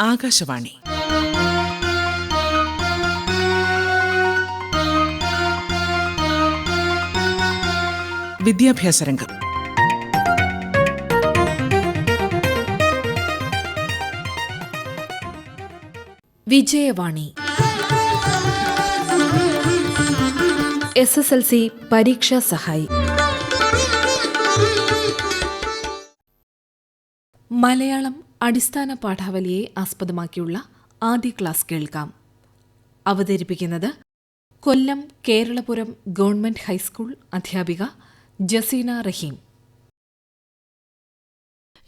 ആകാശവാണി. വിദ്യാഭ്യാസ രംഗം. Vijayavani. S S L C പരീക്ഷാ സഹായി. മലയാളം അടിസ്ഥാന പാഠാവലിയെ ആസ്പദമാക്കിയുള്ള ആദ്യ ക്ലാസ് കേൾക്കാം. അവതരിപ്പിക്കുന്നത് കൊല്ലം കേരളപുരം ഗവൺമെന്റ് ഹൈസ്കൂൾ അധ്യാപിക ജസീന റഹീം.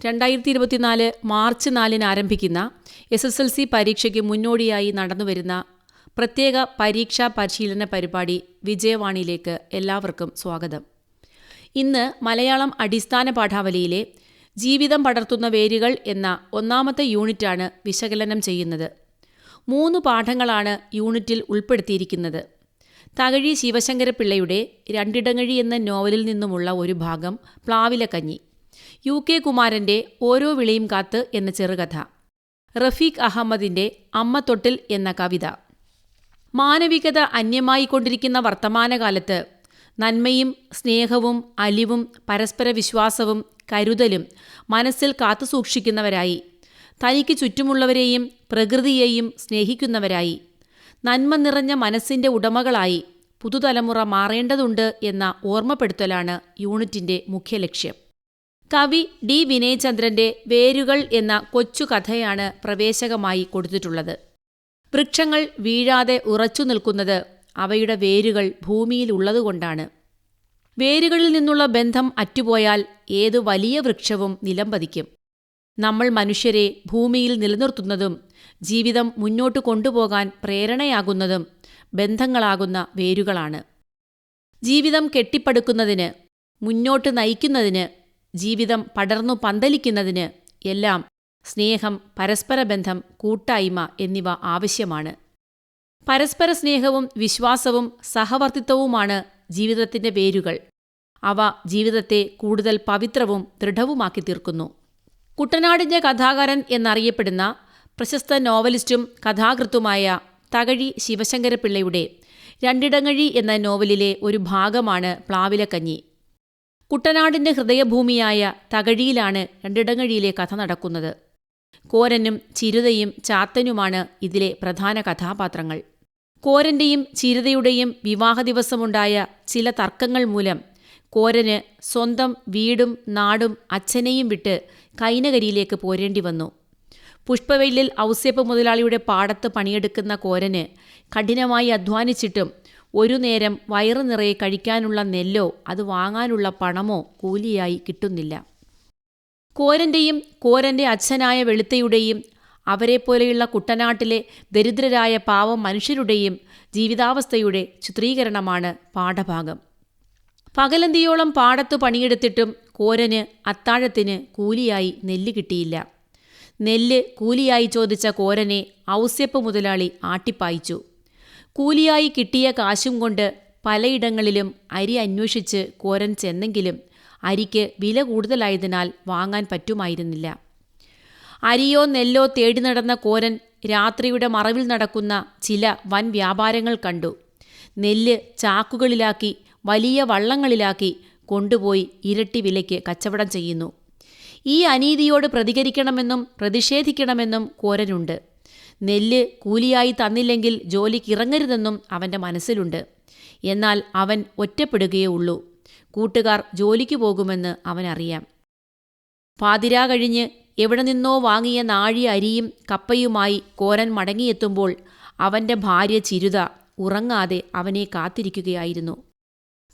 രണ്ടായിരത്തി ഇരുപത്തിനാല് മാർച്ച് നാലിന് ആരംഭിക്കുന്ന എസ് എസ് എൽ സി പരീക്ഷയ്ക്ക് മുന്നോടിയായി നടന്നുവരുന്ന പ്രത്യേക പരീക്ഷാ പരിശീലന പരിപാടി വിജയവാണിയിലേക്ക് എല്ലാവർക്കും സ്വാഗതം. ഇന്ന് മലയാളം അടിസ്ഥാന പാഠാവലിയിലെ ജീവിതം പടർത്തുന്ന വേരുകൾ എന്ന ഒന്നാമത്തെ യൂണിറ്റാണ് വിശകലനം ചെയ്യുന്നത്. മൂന്ന് പാഠങ്ങളാണ് യൂണിറ്റിൽ ഉൾപ്പെടുത്തിയിരിക്കുന്നത്. തകഴി ശിവശങ്കരപിള്ളയുടെ രണ്ടിടങ്ങഴി എന്ന നോവലിൽ നിന്നുമുള്ള ഒരു ഭാഗം പ്ലാവിലക്കഞ്ഞി. യു കെ കുമാരന്റെ ഓരോ വിളിയും കാത്ത് എന്ന ചെറുകഥ. റഫീഖ് അഹമ്മദിന്റെ അമ്മ തൊട്ടിൽ എന്ന കവിത. മാനവികത അന്യമായിക്കൊണ്ടിരിക്കുന്ന വർത്തമാനകാലത്ത് നന്മയും സ്നേഹവും അലിവും പരസ്പര വിശ്വാസവും കരുതലും മനസ്സിൽ കാത്തുസൂക്ഷിക്കുന്നവരായി തനിക്ക് ചുറ്റുമുള്ളവരെയും പ്രകൃതിയെയും സ്നേഹിക്കുന്നവരായി. നന്മ നിറഞ്ഞ മനസ്സിന്റെ ഉടമകളായി പുതുതലമുറ മാറേണ്ടതുണ്ട് എന്ന ഓർമ്മപ്പെടുത്തലാണ് യൂണിറ്റിന്റെ മുഖ്യ ലക്ഷ്യം. കവി ഡി വിനയചന്ദ്രന്റെ വേരുകൾ എന്ന കൊച്ചു കഥയാണ് പ്രവേശകമായി കൊടുത്തിട്ടുള്ളത്. വൃക്ഷങ്ങൾ വീഴാതെ ഉറച്ചു നിൽക്കുന്നത് അവയുടെ വേരുകൾ ഭൂമിയിൽ ഉള്ളതുകൊണ്ടാണ്. വേരുകളിൽ നിന്നുള്ള ബന്ധം അറ്റുപോയാൽ ഏതു വലിയ വൃക്ഷവും നിലംപതിക്കും നമ്മൾ മനുഷ്യരെ ഭൂമിയിൽ നിലനിർത്തുന്നതും ജീവിതം മുന്നോട്ട് കൊണ്ടുപോകാൻ പ്രേരണയാകുന്നതും ബന്ധങ്ങളാകുന്ന വേരുകളാണ്. ജീവിതം കെട്ടിപ്പടുക്കുന്നതിന് മുന്നോട്ട് നയിക്കുന്നതിന് ജീവിതം പടർന്നു പന്തലിക്കുന്നതിന് എല്ലാം സ്നേഹം പരസ്പര ബന്ധം കൂട്ടായ്മ എന്നിവ ആവശ്യമാണ്. പരസ്പര സ്നേഹവും വിശ്വാസവും സഹവർത്തിത്വവുമാണ് ജീവിതത്തിന്റെ വേരുകൾ. അവ ജീവിതത്തെ കൂടുതൽ പവിത്രവും ദൃഢവുമാക്കി തീർക്കുന്നു. കുട്ടനാടിന്റെ കഥാകാരൻ എന്നറിയപ്പെടുന്ന പ്രശസ്ത നോവലിസ്റ്റും കഥാകൃത്തുമായ തകഴി ശിവശങ്കരപിള്ളയുടെ രണ്ടിടങ്ങഴി എന്ന നോവലിലെ ഒരു ഭാഗമാണ് പ്ലാവിലക്കഞ്ഞി. കുട്ടനാടിന്റെ ഹൃദയഭൂമിയായ തകഴിയിലാണ് രണ്ടിടങ്ങഴിയിലെ കഥ നടക്കുന്നത്. കോരനും ചിരുതയും ചാത്തനുമാണ് ഇതിലെ പ്രധാന കഥാപാത്രങ്ങൾ. കോരന്റെയും ചിരതയുടെയും വിവാഹ ദിവസമുണ്ടായ ചില തർക്കങ്ങൾ മൂലം കോരന് സ്വന്തം വീടും നാടും അച്ഛനെയും വിട്ട് കൈനകരിയിലേക്ക് പോരേണ്ടി വന്നു. പുഷ്പവെയിലിൽ ഔസ്യപ്പ് മുതലാളിയുടെ പാടത്ത് പണിയെടുക്കുന്ന കോരന് കഠിനമായി അധ്വാനിച്ചിട്ടും ഒരു നേരം വയറു നിറയെ കഴിക്കാനുള്ള നെല്ലോ അത് വാങ്ങാനുള്ള പണമോ കൂലിയായി കിട്ടുന്നില്ല. കോരന്റെയും കോരന്റെ അച്ഛനായ വെളുത്തയുടെയും അവരെപ്പോലെയുള്ള കുട്ടനാട്ടിലെ ദരിദ്രരായ പാവം മനുഷ്യരുടെയും ജീവിതാവസ്ഥയുടെ ചിത്രീകരണമാണ് പാഠഭാഗം. പകലന്തിയോളം പാടത്തു പണിയെടുത്തിട്ടും കോരന് അത്താഴത്തിന് കൂലിയായി നെല്ല് കിട്ടിയില്ല. നെല്ല് കൂലിയായി ചോദിച്ച കോരനെ ഔസ്യപ്പ് മുതലാളി ആട്ടിപ്പായിച്ചു. കൂലിയായി കിട്ടിയ കാശും കൊണ്ട് പലയിടങ്ങളിലും അരി അന്വേഷിച്ച് കോരൻ ചെന്നെങ്കിലും അരിക്ക് വില കൂടുതലായതിനാൽ വാങ്ങാൻ പറ്റുമായിരുന്നില്ല. അരിയോ നെല്ലോ തേടി നടന്ന കോരൻ രാത്രിയുടെ മറവിൽ നടക്കുന്ന ചില വൻ വ്യാപാരങ്ങൾ കണ്ടു. നെല്ല് ചാക്കുകളിലാക്കി വലിയ വള്ളങ്ങളിലാക്കി കൊണ്ടുപോയി ഇരട്ടി വിലയ്ക്ക് കച്ചവടം ചെയ്യുന്നു. ഈ അനീതിയോട് പ്രതികരിക്കണമെന്നും പ്രതിഷേധിക്കണമെന്നും കോരനുണ്ട്. നെല്ല് കൂലിയായി തന്നില്ലെങ്കിൽ ജോലിക്കിറങ്ങരുതെന്നും അവന്റെ മനസ്സിലുണ്ട്. എന്നാൽ അവൻ ഒറ്റപ്പെടുകയേ ഉള്ളൂ. കൂട്ടുകാർ ജോലിക്ക് പോകുമെന്ന് അവനറിയാം. പാതിരാ കഴിഞ്ഞ് എവിടെ നിന്നോ വാങ്ങിയ നാഴി അരിയും കപ്പയുമായി കോരൻ മടങ്ങിയെത്തുമ്പോൾ അവന്റെ ഭാര്യ ചിരുത ഉറങ്ങാതെ അവനെ കാത്തിരിക്കുകയായിരുന്നു.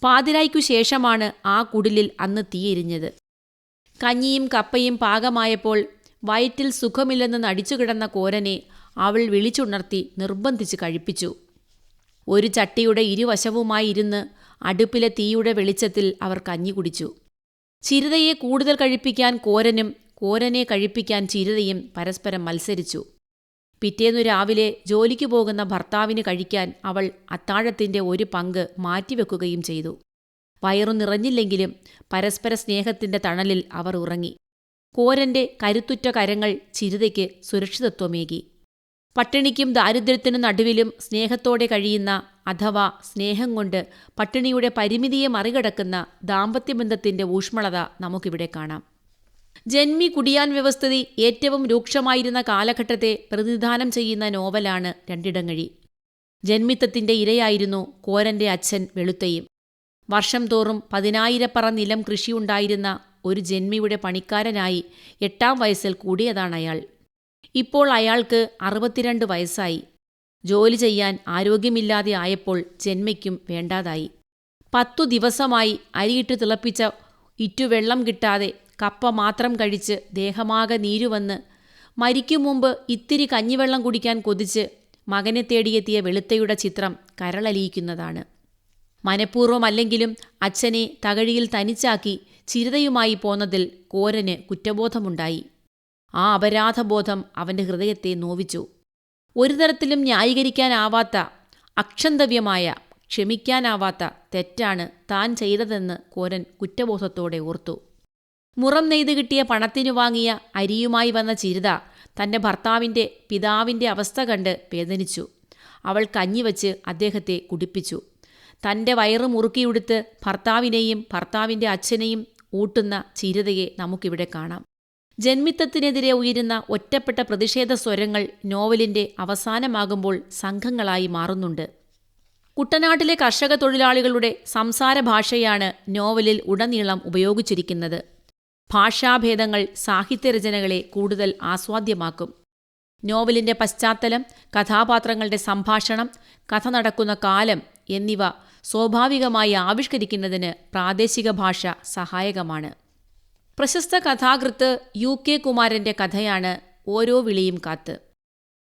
പാതിരായ്ക്കു ശേഷമാണ് ആ കുടിലിൽ അന്ന് തീയെരിഞ്ഞത് കഞ്ഞിയും കപ്പയും പാകമായപ്പോൾ വയറ്റിൽ സുഖമില്ലെന്ന് നടിച്ചുകിടന്ന കോരനെ അവൾ വിളിച്ചുണർത്തി നിർബന്ധിച്ച് കഴിപ്പിച്ചു. ഒരു ചട്ടിയുടെ ഇരുവശവുമായി ഇരുന്ന് അടുപ്പിലെ തീയുടെ വെളിച്ചത്തിൽ അവർ കഞ്ഞി കുടിച്ചു. ചിരുതയെ കൂടുതൽ കഴിപ്പിക്കാൻ കോരനും കോരനെ കഴിപ്പിക്കാൻ ചിരതയും പരസ്പരം മത്സരിച്ചു. പിറ്റേന്നു രാവിലെ ജോലിക്ക് പോകുന്ന ഭർത്താവിന് കഴിക്കാൻ അവൾ അത്താഴത്തിന്റെ ഒരു പങ്ക് മാറ്റിവെക്കുകയും ചെയ്തു. വയറു നിറഞ്ഞില്ലെങ്കിലും പരസ്പര സ്നേഹത്തിന്റെ തണലിൽ അവർ ഉറങ്ങി. കോരന്റെ കരുത്തുറ്റ കരങ്ങൾ ചിരിതയ്ക്ക് സുരക്ഷിതത്വമേകി. പട്ടിണിക്കും ദാരിദ്ര്യത്തിനും നടുവിലും സ്നേഹത്തോടെ കഴിയുന്ന അഥവാ സ്നേഹം കൊണ്ട് പട്ടിണിയുടെ പരിമിതിയെ മറികടക്കുന്ന ദാമ്പത്യബന്ധത്തിന്റെ ഊഷ്മളത നമുക്കിവിടെ കാണാം. ജന്മി കുടിയാൻ വ്യവസ്ഥിതി ഏറ്റവും രൂക്ഷമായിരുന്ന കാലഘട്ടത്തെ പ്രതിനിധാനം ചെയ്യുന്ന നോവലാണ് രണ്ടിടങ്ങഴി. ജന്മിത്തത്തിന്റെ ഇരയായിരുന്നു കോരന്റെ അച്ഛൻ വെളുത്തയും. വർഷം തോറും പതിനായിരപ്പറ നിലം കൃഷിയുണ്ടായിരുന്ന ഒരു ജന്മിയുടെ പണിക്കാരനായി എട്ടാം വയസ്സിൽ കൂടിയതാണ് അയാൾ ഇപ്പോൾ അയാൾക്ക് അറുപത്തിരണ്ട് വയസ്സായി. ജോലി ചെയ്യാൻ ആരോഗ്യമില്ലാതെ ആയപ്പോൾ ജന്മയ്ക്കും വേണ്ടാതായി. പത്തു ദിവസമായി അരിയിട്ട് തിളപ്പിച്ച ഇറ്റുവെള്ളം കിട്ടാതെ കപ്പ മാത്രം കഴിച്ച് ദേഹമാകെ നീരുവന്ന് മരിക്കും മുമ്പ് ഇത്തിരി കഞ്ഞിവെള്ളം കുടിക്കാൻ കൊതിച്ച് മകനെ തേടിയെത്തിയ വെളുത്തയുടെ ചിത്രം കരളലിയിക്കുന്നതാണ്. മനഃപൂർവമല്ലെങ്കിലും അച്ഛനെ തകഴിയിൽ തനിച്ചാക്കി ചിരതയുമായി പോന്നതിൽ കോരന് കുറ്റബോധമുണ്ടായി. ആ അപരാധബോധം അവന്റെ ഹൃദയത്തെ നോവിച്ചു. ഒരു തരത്തിലും ന്യായീകരിക്കാനാവാത്ത അക്ഷന്തവ്യമായ ക്ഷമിക്കാനാവാത്ത തെറ്റാണ് താൻ ചെയ്തതെന്ന് കോരൻ കുറ്റബോധത്തോടെ ഓർത്തു. മുറം നെയ്ത് കിട്ടിയ പണത്തിനു വാങ്ങിയ അരിയുമായി വന്ന ചിരിത തന്റെ ഭർത്താവിന്റെ പിതാവിന്റെ അവസ്ഥ കണ്ട് വേദനിച്ചു. അവൾ കഞ്ഞിവച്ച് അദ്ദേഹത്തെ കുടിപ്പിച്ചു. തന്റെ വയറ് മുറുക്കിയുടുത്ത് ഭർത്താവിനെയും ഭർത്താവിന്റെ അച്ഛനെയും ഊട്ടുന്ന ചിരിതയെ നമുക്കിവിടെ കാണാം. ജന്മിത്തത്തിനെതിരെ ഉയരുന്ന ഒറ്റപ്പെട്ട പ്രതിഷേധ സ്വരങ്ങൾ നോവലിന്റെ അവസാനമാകുമ്പോൾ സംഘങ്ങളായി മാറുന്നുണ്ട്. കുട്ടനാട്ടിലെ കർഷക തൊഴിലാളികളുടെ സംസാര ഭാഷയാണ് നോവലിൽ ഉടനീളം ഉപയോഗിച്ചിരിക്കുന്നത്. ഭാഷാഭേദങ്ങൾ സാഹിത്യരചനകളെ കൂടുതൽ ആസ്വാദ്യമാക്കും. നോവലിന്റെ പശ്ചാത്തലം കഥാപാത്രങ്ങളുടെ സംഭാഷണം കഥ നടക്കുന്ന കാലം എന്നിവ സ്വാഭാവികമായി ആവിഷ്കരിക്കുന്നതിന് പ്രാദേശിക ഭാഷ സഹായകമാണ്. പ്രശസ്ത കഥാകൃത്ത് യു കെ കുമാരന്റെ കഥയാണ് ഓരോ വിളിയും കാത്ത്.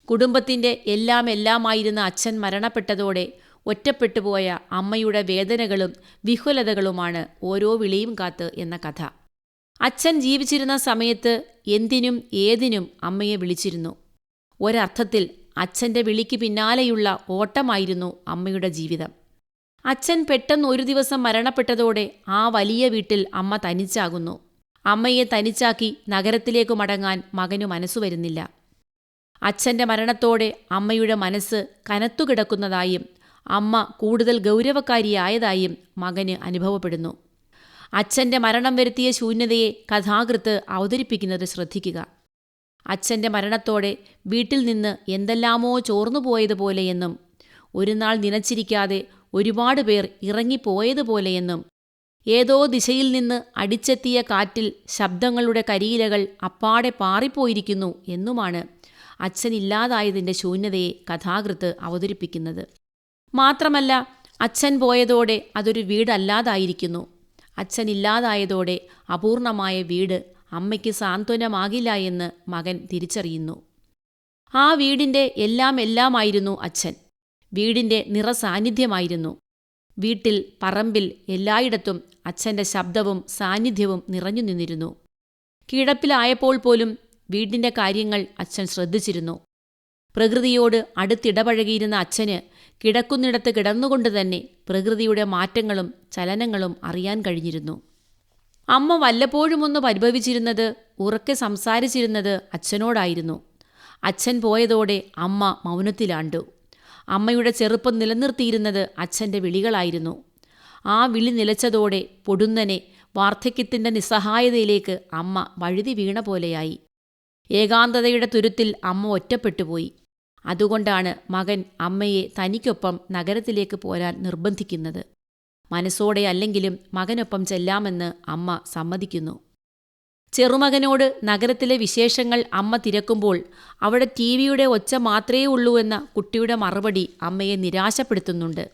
കുടുംബത്തിന്റെ എല്ലാം എല്ലാമായിരുന്ന അച്ഛൻ മരണപ്പെട്ടതോടെ ഒറ്റപ്പെട്ടുപോയ അമ്മയുടെ വേദനകളും വിഹുലതകളുമാണ് ഓരോ വിളിയും കാത്ത് എന്ന കഥ. അച്ഛൻ ജീവിച്ചിരുന്ന സമയത്ത് എന്തിനും ഏതിനും അമ്മയെ വിളിച്ചിരുന്നു. ഒരർത്ഥത്തിൽ അച്ഛന്റെ വിളിക്ക് പിന്നാലെയുള്ള ഓട്ടമായിരുന്നു അമ്മയുടെ ജീവിതം. അച്ഛൻ പെട്ടെന്ന് ഒരു ദിവസം മരണപ്പെട്ടതോടെ ആ വലിയ വീട്ടിൽ അമ്മ തനിച്ചാകുന്നു. അമ്മയെ തനിച്ചാക്കി നഗരത്തിലേക്ക് മടങ്ങാൻ മകനു മനസ്സു വരുന്നില്ല. അച്ഛന്റെ മരണത്തോടെ അമ്മയുടെ മനസ്സ് കനത്തുകിടക്കുന്നതായും അമ്മ കൂടുതൽ ഗൗരവക്കാരിയായതായും മകന് അനുഭവപ്പെടുന്നു. അച്ഛന്റെ മരണം വരുത്തിയ ശൂന്യതയെ കഥാകൃത്ത് അവതരിപ്പിക്കുന്നത് ശ്രദ്ധിക്കുക. അച്ഛന്റെ മരണത്തോടെ വീട്ടിൽ നിന്ന് എന്തെല്ലാമോ ചോർന്നുപോയതുപോലെയെന്നും ഒരു നാൾ നനച്ചിരിക്കാതെ ഒരുപാട് പേർ ഇറങ്ങിപ്പോയതുപോലെയെന്നും ഏതോ ദിശയിൽ നിന്ന് അടിച്ചെത്തിയ കാറ്റിൽ ശബ്ദങ്ങളുടെ കരിയിലകൾ അപ്പാടെ പാറിപ്പോയിരിക്കുന്നു എന്നുമാണ് അച്ഛനില്ലാതായതിന്റെ ശൂന്യതയെ കഥാകൃത്ത് അവതരിപ്പിക്കുന്നത്. മാത്രമല്ല അച്ഛൻ പോയതോടെ അതൊരു വീടല്ലാതായിരിക്കുന്നു. അച്ഛനില്ലാതായതോടെ അപൂർണമായ വീട് അമ്മയ്ക്ക് സാന്ത്വനമാകില്ല എന്ന് മകൻ തിരിച്ചറിയുന്നു. ആ വീടിന്റെ എല്ലാം എല്ലാമായിരുന്നു അച്ഛൻ. വീടിന്റെ നിറസാന്നിധ്യമായിരുന്നു. വീട്ടിൽ പറമ്പിൽ എല്ലായിടത്തും അച്ഛന്റെ ശബ്ദവും സാന്നിധ്യവും നിറഞ്ഞു നിന്നിരുന്നു. കിടപ്പിലായപ്പോൾ പോലും വീടിന്റെ കാര്യങ്ങൾ അച്ഛൻ ശ്രദ്ധിച്ചിരുന്നു. പ്രകൃതിയോട് അടുത്തിടപഴകിയിരുന്ന അച്ഛന് കിടക്കുന്നിടത്ത് കിടന്നുകൊണ്ട് തന്നെ പ്രകൃതിയുടെ മാറ്റങ്ങളും ചലനങ്ങളും അറിയാൻ കഴിഞ്ഞിരുന്നു. അമ്മ വല്ലപ്പോഴും ഒന്ന് പരിഭവിച്ചിരുന്നത് ഉറക്കെ സംസാരിച്ചിരുന്നത് അച്ഛനോടായിരുന്നു. അച്ഛൻ പോയതോടെ അമ്മ മൗനത്തിലാണ്ടു. അമ്മയുടെ ചെറുപ്പം നിലനിർത്തിയിരുന്നത് അച്ഛന്റെ വിളികളായിരുന്നു. ആ വിളി നിലച്ചതോടെ പൊടുന്നനെ വാർദ്ധക്യത്തിന്റെ നിസ്സഹായതയിലേക്ക് അമ്മ വഴുതി വീണ പോലെയായി. ഏകാന്തതയുടെ തുരുത്തിൽ അമ്മ ഒറ്റപ്പെട്ടുപോയി. അതുകൊണ്ടാണ് മകൻ അമ്മയെ തനിക്കൊപ്പം നഗരത്തിലേക്ക് പോരാൻ നിർബന്ധിക്കുന്നത്. മനസ്സോടെ അല്ലെങ്കിലും മകനൊപ്പം ചെല്ലാമെന്ന് അമ്മ സമ്മതിക്കുന്നു. ചെറുമകനോട് നഗരത്തിലെ വിശേഷങ്ങൾ അമ്മ തിരക്കുമ്പോൾ അവിടെ ടി വിയുടെ ഒച്ച മാത്രമേ ഉള്ളൂ എന്ന കുട്ടിയുടെ മറുപടി അമ്മയെ നിരാശപ്പെടുത്തുന്നുണ്ട്.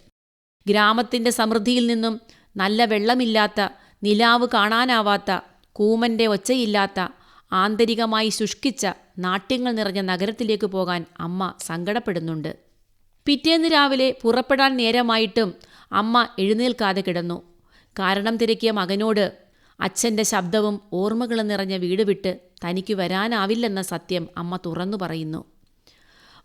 ഗ്രാമത്തിന്റെ സമൃദ്ധിയിൽ നിന്നും നല്ല വെള്ളമില്ലാത്ത നിലാവ് കാണാനാവാത്ത കൂമന്റെ ഒച്ചയില്ലാത്ത ആന്തരികമായി ശുഷ്കിച്ച നാട്യങ്ങൾ നിറഞ്ഞ നഗരത്തിലേക്ക് പോകാൻ അമ്മ സങ്കടപ്പെടുന്നുണ്ട്. പിറ്റേന്ന് രാവിലെ പുറപ്പെടാൻ നേരമായിട്ടും അമ്മ എഴുന്നേൽക്കാതെ കിടന്നു. കാരണം തിരക്കിയ മകനോട് അച്ഛന്റെ ശബ്ദവും ഓർമ്മകളും നിറഞ്ഞ വീട് വിട്ട് തനിക്ക് വരാനാവില്ലെന്ന സത്യം അമ്മ തുറന്നു പറയുന്നു.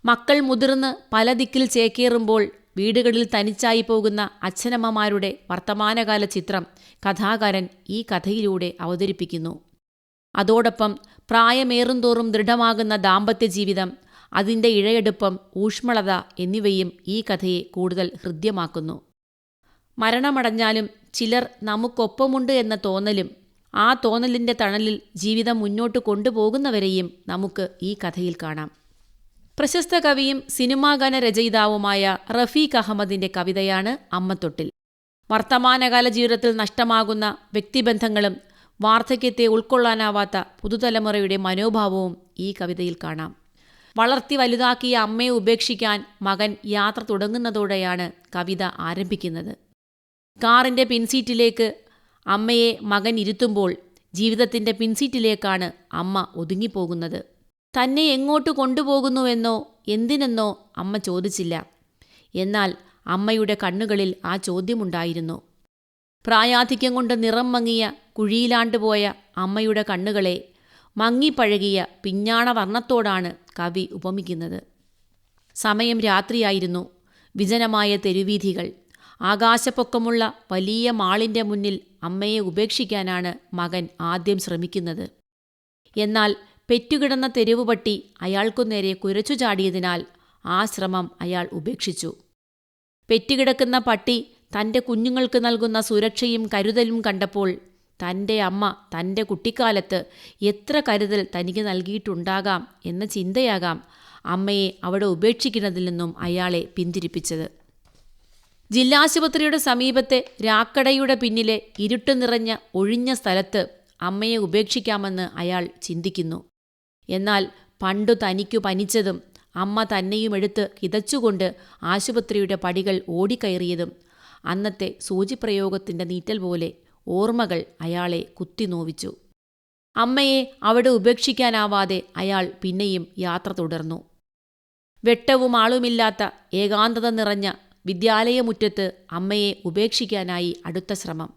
മക്കൾ മുതിർന്ന് പല ദിക്കിൽ ചേക്കേറുമ്പോൾ വീടുകളിൽ തനിച്ചായി പോകുന്ന അച്ഛനമ്മമാരുടെ വർത്തമാനകാല ചിത്രം കഥാകാരൻ ഈ കഥയിലൂടെ അവതരിപ്പിക്കുന്നു. അതോടൊപ്പം പ്രായമേറുംതോറും ദൃഢമാകുന്ന ദാമ്പത്യ ജീവിതം അതിന്റെ ഇഴയെടുപ്പം ഊഷ്മളത എന്നിവയും ഈ കഥയെ കൂടുതൽ ഹൃദ്യമാക്കുന്നു. മരണമടഞ്ഞാലും ചിലർ നമുക്കൊപ്പമുണ്ട് എന്ന തോന്നലും ആ തോന്നലിന്റെ തണലിൽ ജീവിതം മുന്നോട്ട് കൊണ്ടുപോകുന്നവരെയും നമുക്ക് ഈ കഥയിൽ കാണാം. പ്രശസ്ത കവിയും സിനിമാഗാന രചയിതാവുമായ റഫീഖ് അഹമ്മദിന്റെ കവിതയാണ് അമ്മത്തൊട്ടിൽ. വർത്തമാനകാല ജീവിതത്തിൽ നഷ്ടമാകുന്ന വ്യക്തിബന്ധങ്ങളും വാർദ്ധക്യത്തെ ഉൾക്കൊള്ളാനാവാത്ത പുതുതലമുറയുടെ മനോഭാവവും ഈ കവിതയിൽ കാണാം. വളർത്തി വലുതാക്കിയ അമ്മയെ ഉപേക്ഷിക്കാൻ മകൻ യാത്ര തുടങ്ങുന്നതോടെയാണ് കവിത ആരംഭിക്കുന്നത്. കാറിന്റെ പിൻസീറ്റിലേക്ക് അമ്മയെ മകൻ ഇരുത്തുമ്പോൾ ജീവിതത്തിന്റെ പിൻസീറ്റിലേക്കാണ് അമ്മ ഒതുങ്ങിപ്പോകുന്നത്. തന്നെ എങ്ങോട്ട് കൊണ്ടുപോകുന്നുവെന്നോ എന്തിനെന്നോ അമ്മ ചോദിച്ചില്ല. എന്നാൽ അമ്മയുടെ കണ്ണുകളിൽ ആ ചോദ്യമുണ്ടായിരുന്നു. പ്രായാധിക്യം കൊണ്ട് നിറം മങ്ങിയ കുഴിയിലാണ്ടുപോയ അമ്മയുടെ കണ്ണുകളെ മങ്ങിപ്പഴകിയ പിഞ്ഞാണ വർണത്തോടാണ് കവി ഉപമിക്കുന്നത്. സമയം രാത്രിയായിരുന്നു. വിജനമായ തെരുവീഥികൾ ആകാശപ്പൊക്കമുള്ള വലിയ മാളിന്റെ മുന്നിൽ അമ്മയെ ഉപേക്ഷിക്കാനാണ് മകൻ ആദ്യം ശ്രമിക്കുന്നത്. എന്നാൽ പെറ്റുകിടന്ന തെരുവുപട്ടി അയാൾക്കു നേരെ കുരച്ചു ചാടിയതിനാൽ ആ ശ്രമം അയാൾ ഉപേക്ഷിച്ചു. പെറ്റുകിടക്കുന്ന പട്ടി തന്റെ കുഞ്ഞുങ്ങൾക്ക് നൽകുന്ന സുരക്ഷയും കരുതലും കണ്ടപ്പോൾ തന്റെ അമ്മ തന്റെ കുട്ടിക്കാലത്ത് എത്ര കരുതൽ തനിക്ക് നൽകിയിട്ടുണ്ടാകാം എന്ന ചിന്തയാകാം അമ്മയെ അവിടെ ഉപേക്ഷിക്കുന്നതിൽ നിന്നും അയാളെ പിന്തിരിപ്പിച്ചത്. ജില്ലാശുപത്രിയുടെ സമീപത്തെ രാക്കടയുടെ പിന്നിലെ ഇരുട്ട് നിറഞ്ഞ ഒഴിഞ്ഞ സ്ഥലത്ത് അമ്മയെ ഉപേക്ഷിക്കാമെന്ന് അയാൾ ചിന്തിക്കുന്നു. എന്നാൽ പണ്ടു തനിക്കു പനിച്ചതും അമ്മ തന്നെയും എടുത്ത് കിതച്ചുകൊണ്ട് ആശുപത്രിയുടെ പടികൾ ഓടിക്കയറിയതും അന്നത്തെ സൂചിപ്രയോഗത്തിന്റെ നീറ്റൽ പോലെ ഓർമ്മകൾ അയാളെ കുത്തിനോവിച്ചു അമ്മയെ അവിടെ ഉപേക്ഷിക്കാനാവാതെ അയാൾ പിന്നെയും യാത്ര തുടർന്നു. വെട്ടവും ആളുമില്ലാത്ത ഏകാന്തത നിറഞ്ഞ വിദ്യാലയമുറ്റത്ത് അമ്മയെ ഉപേക്ഷിക്കാനായി അടുത്ത ശ്രമം.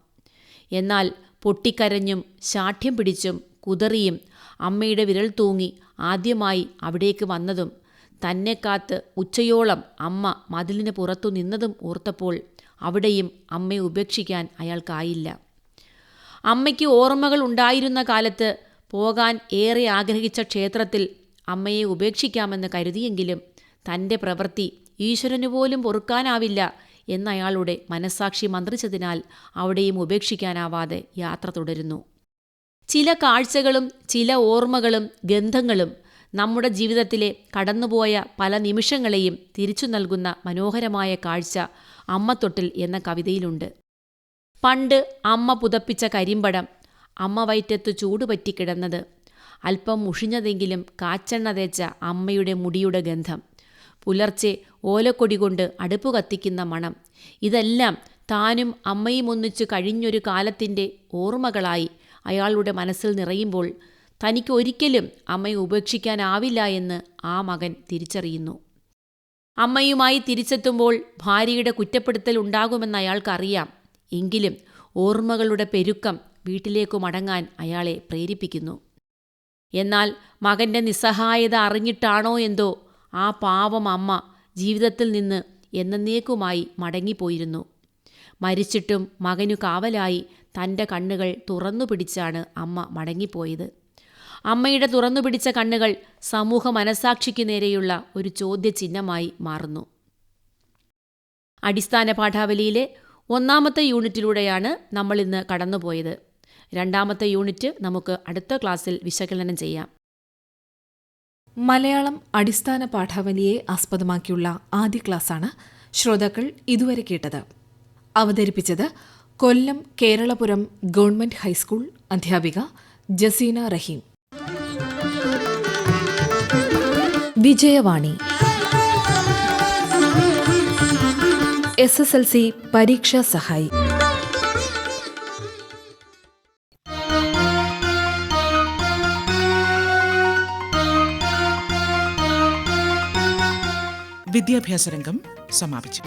എന്നാൽ പൊട്ടിക്കരഞ്ഞും ശാഠ്യം പിടിച്ചും കുതറിയും അമ്മയുടെ വിരൽ തൂങ്ങി ആദ്യമായി അവിടേക്ക് വന്നതും തന്നെ കാത്ത് ഉച്ചയോളം അമ്മ മതിലിന് പുറത്തു നിന്നതും ഓർത്തപ്പോൾ അവിടെയും അമ്മയെ ഉപേക്ഷിക്കാൻ അയാൾക്കായില്ല. അമ്മയ്ക്ക് ഓർമ്മകൾ ഉണ്ടായിരുന്ന കാലത്ത് പോകാൻ ഏറെ ആഗ്രഹിച്ച ക്ഷേത്രത്തിൽ അമ്മയെ ഉപേക്ഷിക്കാമെന്ന് കരുതിയെങ്കിലും തന്റെ പ്രവൃത്തി ഈശ്വരന് പോലും പൊറുക്കാനാവില്ല എന്നയാളുടെ മനസാക്ഷി മന്ത്രിച്ചതിനാൽ അവിടെയും ഉപേക്ഷിക്കാനാവാതെ യാത്ര തുടരുന്നു. ചില കാഴ്ചകളും ചില ഓർമ്മകളും ഗന്ധങ്ങളും നമ്മുടെ ജീവിതത്തിലെ കടന്നുപോയ പല നിമിഷങ്ങളെയും തിരിച്ചു നൽകുന്ന മനോഹരമായ കാഴ്ച അമ്മത്തൊട്ടിൽ എന്ന കവിതയിലുണ്ട്. പണ്ട് അമ്മ പുതപ്പിച്ച കരിമ്പടം അമ്മ വയറ്റത്ത് ചൂടുപറ്റി കിടന്നത്. അല്പം മുഷിഞ്ഞതെങ്കിലും കാച്ചെണ്ണ തേച്ച അമ്മയുടെ മുടിയുടെ ഗന്ധം. പുലർച്ചെ ഓലക്കൊടി കൊണ്ട് അടുപ്പ് കത്തിക്കുന്ന മണം. ഇതെല്ലാം താനും അമ്മയും ഒന്നിച്ചു കഴിഞ്ഞൊരു കാലത്തിന്റെ ഓർമ്മകളായി അയാളുടെ മനസ്സിൽ നിറയുമ്പോൾ തനിക്ക് ഒരിക്കലും അമ്മയെ ഉപേക്ഷിക്കാനാവില്ല എന്ന് ആ മകൻ തിരിച്ചറിയുന്നു. അമ്മയുമായി തിരിച്ചെത്തുമ്പോൾ ഭാര്യയുടെ കുറ്റപ്പെടുത്തൽ ഉണ്ടാകുമെന്ന് അയാൾക്കറിയാം. എങ്കിലും ഓർമ്മകളുടെ പെരുക്കം വീട്ടിലേക്കു മടങ്ങാൻ അയാളെ പ്രേരിപ്പിക്കുന്നു. എന്നാൽ മകന്റെ നിസ്സഹായത അറിഞ്ഞിട്ടാണോ എന്തോ ആ പാവം അമ്മ ജീവിതത്തിൽ നിന്ന് എന്നേക്കുമായി മടങ്ങിപ്പോയിരുന്നു. മരിച്ചിട്ടും മകനു കാവലായി തന്റെ കണ്ണുകൾ തുറന്നു പിടിച്ചാണ് അമ്മ മടങ്ങിപ്പോയത്. അമ്മയുടെ തുറന്നു പിടിച്ച കണ്ണുകൾ സമൂഹ മനസാക്ഷിക്ക് നേരെയുള്ള ഒരു ചോദ്യചിഹ്നമായി മാറുന്നു. അടിസ്ഥാന പാഠാവലിയിലെ ഒന്നാമത്തെ യൂണിറ്റിലൂടെയാണ് നമ്മൾ ഇന്ന് കടന്നുപോയത്. രണ്ടാമത്തെ യൂണിറ്റ് നമുക്ക് അടുത്ത ക്ലാസ്സിൽ വിശകലനം ചെയ്യാം. മലയാളം അടിസ്ഥാന പാഠാവലിയെ ആസ്പദമാക്കിയുള്ള ആദ്യ ക്ലാസ്സാണ് ശ്രോതാക്കൾ ഇതുവരെ കേട്ടത്. അവതരിപ്പിച്ചത് കൊല്ലം കേരളപുരം ഗവൺമെന്റ് ഹൈസ്കൂൾ അധ്യാപിക Jaseena Raheem. Vijayavani. S S L C പരീക്ഷാ സഹായി. വിദ്യാഭ്യാസ രംഗം സമാപിച്ചു.